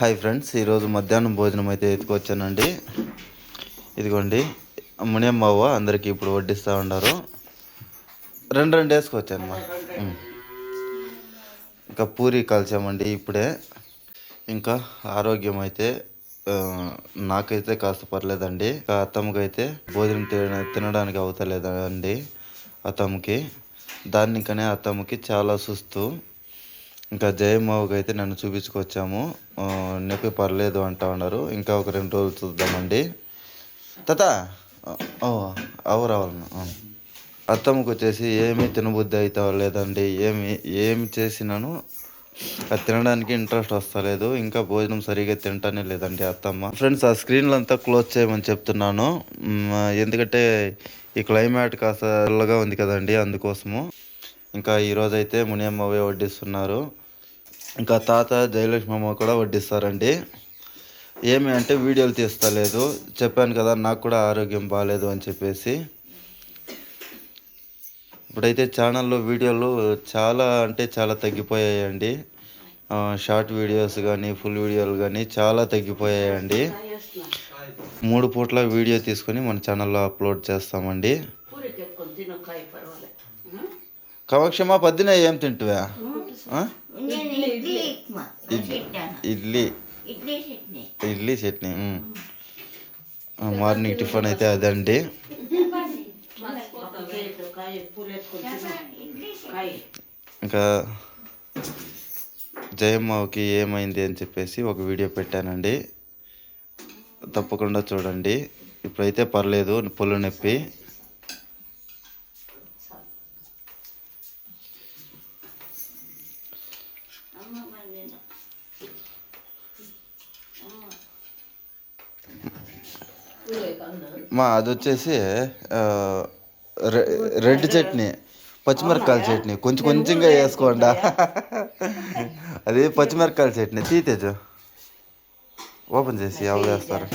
Hi friends ఈరోజు మధ్యాహ్నం భోజనం అయితే ఎత్తుకొచ్చానండి. ఇదిగోండి మునియమ్మవ్వ అందరికీ ఇప్పుడు వడ్డిస్తూ ఉన్నారు. రెండు రెండు వేసుకొచ్చాను మా ఇంకా పూరి కాల్చామండి ఇప్పుడే. ఇంకా ఆరోగ్యం అయితే నాకైతే కాస్త పర్లేదండి. ఇంకా అత్తమ్మకైతే భోజనం తిన తినడానికి అవతలేదండి అత్తమ్మకి. దాన్ని ఇంకనే అత్తమ్మకి చాలా సుస్తు ఇంకా జయమ్మకి అయితే నన్ను చూపించుకొచ్చాము. నొప్పి పర్లేదు అంటా ఉన్నారు. ఇంకా ఒక రెండు రోజులు చూద్దామండి. తత! ఓ అవు రావాలన్నా. అత్తమ్మకి వచ్చేసి ఏమీ తినబుద్ధి అయితే లేదండి ఏమి ఏమి చేసినాను? అది తినడానికి ఇంట్రెస్ట్ వస్తలేదు. ఇంకా భోజనం సరిగా తింటానే లేదండి అత్తమ్మ. ఫ్రెండ్స్ ఆ స్క్రీన్లు అంతా క్లోజ్ చేయమని చెప్తున్నాను. ఎందుకంటే ఈ క్లైమేట్ కాస్త చల్లగా ఉంది కదండి అందుకోసము. ఇంకా ఈరోజు అయితే మునియమ్మవే వడ్డిస్తున్నారు. ఇంకా తాత జయలక్ష్మి అమ్మ కూడా వడ్డిస్తారండి. ఏమి అంటే వీడియోలు తీస్తలేదు. చెప్పాను కదా నాకు కూడా ఆరోగ్యం బాగాలేదు అని చెప్పేసి. ఇప్పుడైతే ఛానల్లో వీడియోలు చాలా అంటే చాలా తగ్గిపోయాయండి. షార్ట్ వీడియోస్ కానీ ఫుల్ వీడియోలు కానీ చాలా తగ్గిపోయాయండి. మూడు పూట్ల వీడియో తీసుకొని మన ఛానల్లో అప్లోడ్ చేస్తామండి. పూరికి ఎత్తుకొని తినకాయ పర్వాలేదు కవక్షమా పద్దిన ఏం తింటువా? ఇడ్లీ ఇడ్లీ. చట్నీ. మార్నింగ్ టిఫిన్ అయితే అదండి. ఇంకా జయమ్మకి ఏమైంది అని చెప్పేసి ఒక వీడియో పెట్టానండి. తప్పకుండా చూడండి. ఇప్పుడైతే పర్లేదు పుల్ల నొప్పి అమ్మ మరి నేను పూలే కన్నా మా అది వచ్చేసి రెడ్ చట్నీ పచ్చిమిరపకాయల చట్నీ. కొంచెం కొంచెంగా వేసుకోండా. అది పచ్చిమిరపకాయల చట్నీ. తీతేజు ఓపెన్ చేసి అవి వేస్తారు?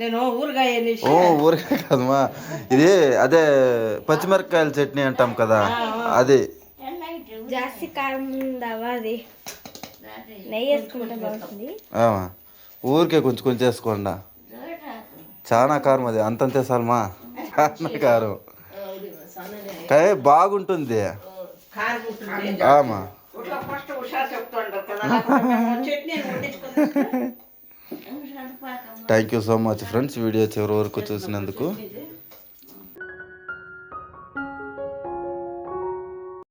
నేను ఊరగాయ ఓ ఊరికే కదమ్మా. ఇది అదే పచ్చిమిరపకాయల చట్నీ అంటాం కదా. అది. జాస్తి కారం ఉందావా అది? నెయ్యి వేసుకుంటే బాగుంటుంది. ఆమా. ఊరికే కొంచెం కొంచెం వేసుకోండా. చాలా కారం అది. అంతంతే సాల్మా? చాలా కారం. కానీ బాగుంటుంది. ఆమా. Thank you so much friends video చివరి వరకు చూసినందుకు